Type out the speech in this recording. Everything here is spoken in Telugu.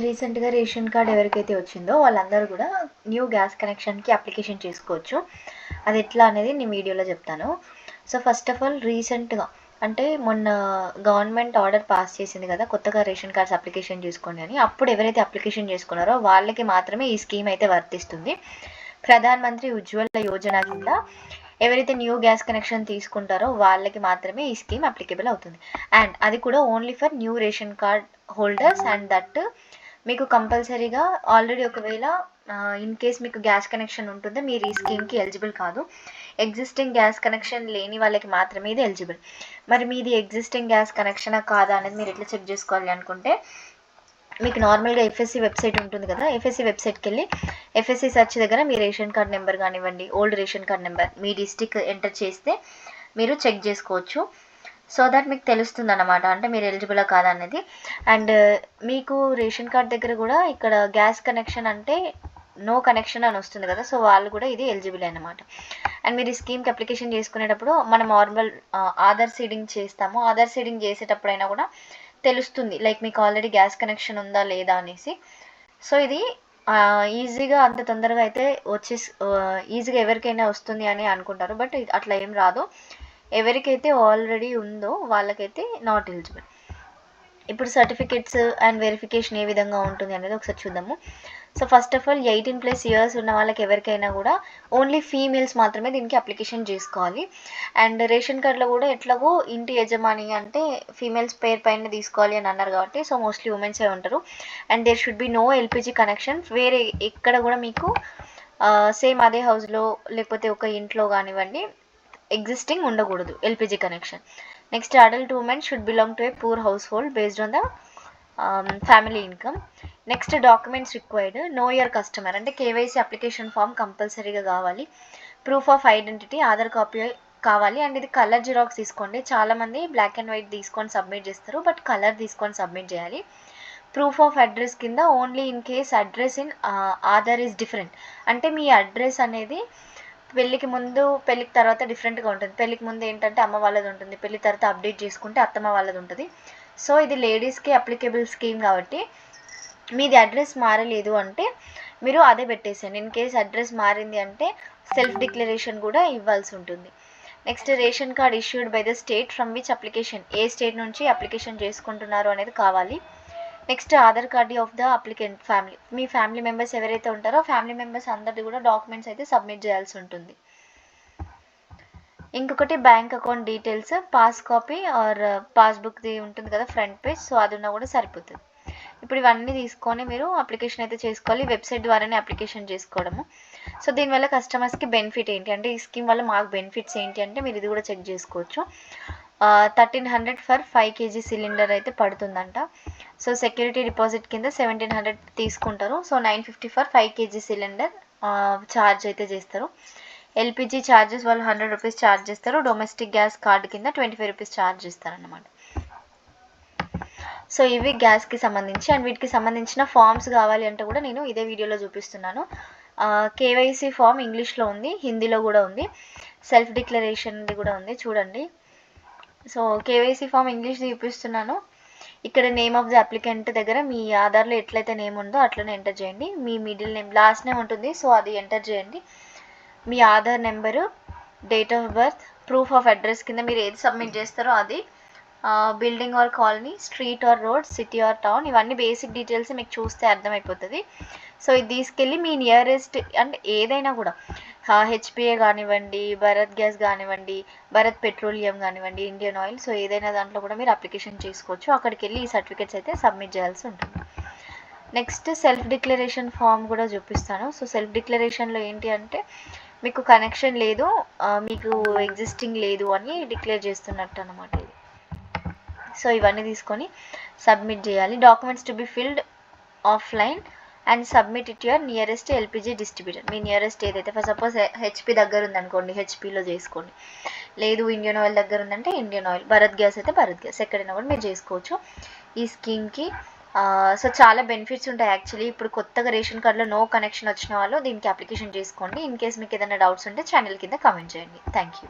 రీసెంట్గా రేషన్ కార్డ్ ఎవరికైతే వచ్చిందో వాళ్ళందరూ కూడా న్యూ గ్యాస్ కనెక్షన్కి అప్లికేషన్ చేసుకోవచ్చు. అది ఎట్లా అనేది నేను వీడియోలో చెప్తాను. సో ఫస్ట్ ఆఫ్ ఆల్ రీసెంట్గా అంటే మొన్న గవర్నమెంట్ ఆర్డర్ పాస్ చేసింది కదా కొత్తగా రేషన్ కార్డ్స్ అప్లికేషన్ చేసుకోండి అని. అప్పుడు ఎవరైతే అప్లికేషన్ చేసుకున్నారో వాళ్ళకి మాత్రమే ఈ స్కీమ్ అయితే వర్తిస్తుంది. ప్రధాన్ మంత్రి ఉజ్వల యోజన కింద ఎవరైతే న్యూ గ్యాస్ కనెక్షన్ తీసుకుంటారో వాళ్ళకి మాత్రమే ఈ స్కీమ్ అప్లికేబుల్ అవుతుంది. అండ్ అది కూడా only for new ration card holders and that మీకు కంపల్సరీగా ఆల్రెడీ ఒకవేళ ఇన్ కేస్ మీకు గ్యాస్ కనెక్షన్ ఉంటుందో మీరు ఈ స్కీమ్కి ఎలిజిబుల్ కాదు. ఎగ్జిస్టింగ్ గ్యాస్ కనెక్షన్ లేని వాళ్ళకి మాత్రమే ఇది ఎలిజిబుల్. మరి మీది ఎగ్జిస్టింగ్ గ్యాస్ కనెక్షనా కాదా అనేది మీరు ఎట్లా చెక్ చేసుకోవాలి అనుకుంటే మీకు నార్మల్గా ఎఫ్ఎస్సి వెబ్సైట్ ఉంటుంది కదా ఎఫ్ఎస్సి వెబ్సైట్కి వెళ్ళి ఎఫ్ఎస్సి సెర్చ్ దగ్గర మీ రేషన్ కార్డ్ నెంబర్ కానివ్వండి ఓల్డ్ రేషన్ కార్డ్ నెంబర్ మీ డిస్టిక్ ఎంటర్ చేస్తే మీరు చెక్ చేసుకోవచ్చు. సో దట్ మీకు తెలుస్తుంది అనమాట అంటే మీరు ఎలిజిబులా కాదా అనేది అండ్ uh, మీకు రేషన్ కార్డ్ దగ్గర కూడా ఇక్కడ గ్యాస్ కనెక్షన్ అంటే నో కనెక్షన్ అని వస్తుంది కదా సో వాళ్ళు కూడా ఇది ఎలిజిబుల్ అనమాట అండ్ మీరు ఈ స్కీమ్కి అప్లికేషన్ చేసుకునేటప్పుడు మనం నార్మల్ uh, ఆధార్ సీడింగ్ చేస్తాము. ఆధార్ సీడింగ్ చేసేటప్పుడైనా కూడా తెలుస్తుంది. లైక్ మీకు ఆల్రెడీ గ్యాస్ కనెక్షన్ ఉందా లేదా అనేసి. సో ఇది uh, ఈజీగా అంత తొందరగా అయితే వచ్చేసి ఈజీగా ఎవరికైనా వస్తుంది అని అనుకుంటారు. బట్ అట్లా ఏం రాదు. ఎవరికైతే ఆల్రెడీ ఉందో వాళ్ళకైతే నాట్ ఎలిజిబుల్ ఇప్పుడు సర్టిఫికెట్స్ అండ్ వెరిఫికేషన్ ఏ విధంగా ఉంటుంది అనేది ఒకసారి చూద్దాము. So first of all eighteen plus years ఉన్న వాళ్ళకి ఎవరికైనా కూడా ఓన్లీ ఫీమేల్స్ మాత్రమే దీనికి అప్లికేషన్ చేసుకోవాలి. అండ్ రేషన్ కార్డులో కూడా ఎట్లాగో ఇంటి యజమాని అంటే ఫీమేల్స్ పేరు పైన తీసుకోవాలి అని అన్నారు కాబట్టి సో మోస్ట్లీ ఉమెన్సే ఉంటారు. And there should be no LPG connection వేరే ఎక్కడ కూడా మీకు సేమ్ అదే హౌస్లో లేకపోతే ఒక ఇంట్లో కానివ్వండి ఎగ్జిస్టింగ్ ఉండకూడదు LPG connection next adult women should belong to a poor household based on the family income next documents required know your customer అంటే కేవైసీ అప్లికేషన్ ఫామ్ కంపల్సరీగా కావాలి. Proof of identity Aadhaar copy కావాలి. అండ్ ఇది కలర్ జిరాక్స్ తీసుకోండి. చాలామంది బ్లాక్ అండ్ వైట్ తీసుకొని సబ్మిట్ చేస్తారు బట్ కలర్ తీసుకొని సబ్మిట్ చేయాలి. ప్రూఫ్ ఆఫ్ అడ్రస్ కింద only in case address in Aadhaar is different అంటే మీ అడ్రస్ అనేది పెళ్ళికి ముందు పెళ్ళికి తర్వాత డిఫరెంట్గా ఉంటుంది. పెళ్ళికి ముందు ఏంటంటే అమ్మ వాళ్ళది ఉంటుంది. పెళ్ళి తర్వాత అప్డేట్ చేసుకుంటే అత్తమ్మ వాళ్ళది ఉంటుంది. సో ఇది లేడీస్కి అప్లికేబుల్ స్కీమ్ కాబట్టి మీది అడ్రస్ మారలేదు అంటే మీరు అదే పెట్టేసాను ఇన్ కేస్ అడ్రస్ మారింది అంటే సెల్ఫ్ డిక్లరేషన్ కూడా ఇవ్వాల్సి ఉంటుంది. Next ration card issued by the state from which application A state నుంచి అప్లికేషన్ చేసుకుంటున్నారు అనేది కావాలి. Next Aadhaar card of the applicant family me family members ఎవరైతే ఉంటారో ఫ్యామిలీ మెంబర్స్ అందరిది కూడా డాక్యుమెంట్స్ అయితే సబ్మిట్ చేయాల్సి ఉంటుంది. ఇంకొకటి bank account details pass copy or పాస్బుక్ది ఉంటుంది కదా ఫ్రంట్ పేజ్ సో అది ఉన్నా కూడా సరిపోతుంది. ఇప్పుడు ఇవన్నీ తీసుకొని మీరు అప్లికేషన్ అయితే చేసుకోవాలి వెబ్సైట్ ద్వారానే అప్లికేషన్ చేసుకోవడము. సో దీనివల్ల కస్టమర్స్కి బెనిఫిట్ ఏంటి? అంటే ఈ స్కీమ్ వల్ల మాకు బెనిఫిట్స్ ఏంటి? అంటే మీరు ఇది కూడా చెక్ చేసుకోవచ్చు. Thirteen hundred for five KG cylinder అయితే పడుతుందంట. సో సెక్యూరిటీ డిపాజిట్ కింద సెవెంటీన్ హండ్రెడ్ తీసుకుంటారు. So nine fifty for five KG cylinder charge అయితే చేస్తారు. ఎల్పిజి ఛార్జెస్ వాళ్ళు హండ్రెడ్ రూపీస్ ఛార్జ్ చేస్తారు. డొమెస్టిక్ గ్యాస్ కార్డు కింద ట్వంటీ ఫైవ్ రూపీస్ ఛార్జ్ చేస్తారన్నమాట. సో ఇవి గ్యాస్కి సంబంధించి అండ్ వీటికి సంబంధించిన ఫామ్స్ కావాలి అంటే కూడా నేను ఇదే వీడియోలో చూపిస్తున్నాను. కేవైసీ ఫామ్ ఇంగ్లీష్లో ఉంది హిందీలో కూడా ఉంది. సెల్ఫ్ డిక్లరేషన్ది కూడా ఉంది చూడండి. సో కేవైసీ ఫామ్ ఇంగ్లీష్ చూపిస్తున్నాను. ఇక్కడ నేమ్ ఆఫ్ ది అప్లికెంట్ దగ్గర మీ ఆధార్లో ఎట్లయితే నేమ్ ఉందో అట్లనే ఎంటర్ చేయండి. మీ మిడిల్ నేమ్ లాస్ట్ నేమ్ ఉంటుంది సో అది ఎంటర్ చేయండి. మీ Aadhaar number date of birth proof of address కింద మీరు ఏది సబ్మిట్ చేస్తారో అది building or colony street or road city or town ఇవన్నీ బేసిక్ డీటెయిల్స్ మీకు చూస్తే అర్థమైపోతుంది. సో ఇది తీసుకెళ్ళి మీ నియరెస్ట్ అంటే ఏదైనా కూడా హెచ్పిఏ కానివ్వండి భరత్ గ్యాస్ కానివ్వండి భరత్ పెట్రోలియం కానివ్వండి ఇండియన్ ఆయిల్ సో ఏదైనా దాంట్లో కూడా మీరు అప్లికేషన్ చేసుకోవచ్చు. అక్కడికి వెళ్ళి ఈ సర్టిఫికేట్స్ అయితే సబ్మిట్ చేయాల్సి ఉంటుంది. నెక్స్ట్ సెల్ఫ్ డిక్లరేషన్ ఫామ్ కూడా చూపిస్తాను. సో సెల్ఫ్ డిక్లరేషన్లో ఏంటి అంటే మీకు కనెక్షన్ లేదు మీకు ఎగ్జిస్టింగ్ లేదు అని డిక్లేర్ చేస్తున్నట్టు అనమాట ఇది. సో ఇవన్నీ తీసుకొని సబ్మిట్ చేయాలి. Documents to be filled offline and submit it your nearest LPG distributor me nearest ఏదైతే ఫర్ సపోజ్ హెచ్పి దగ్గర ఉందనుకోండి హెచ్పిలో చేసుకోండి. లేదు ఇండియన్ ఆయిల్ దగ్గర ఉందంటే ఇండియన్ ఆయిల్ భరత్ గ్యాస్ అయితే భరత్ గ్యాస్ ఎక్కడైనా కూడా మీరు చేసుకోవచ్చు. ఈ స్కీమ్కి సో చాలా బెనిఫిట్స్ ఉంటాయి యాక్చువల్లీ ఇప్పుడు కొత్తగా రేషన్ కార్డులో నో కనెక్షన్ వచ్చిన వాళ్ళు దీనికి అప్లికేషన్ చేసుకోండి. ఇన్ కేస్ మీకు ఏదైనా డౌట్స్ ఉంటే ఛానల్ కింద కామెంట్ చేయండి. Thank you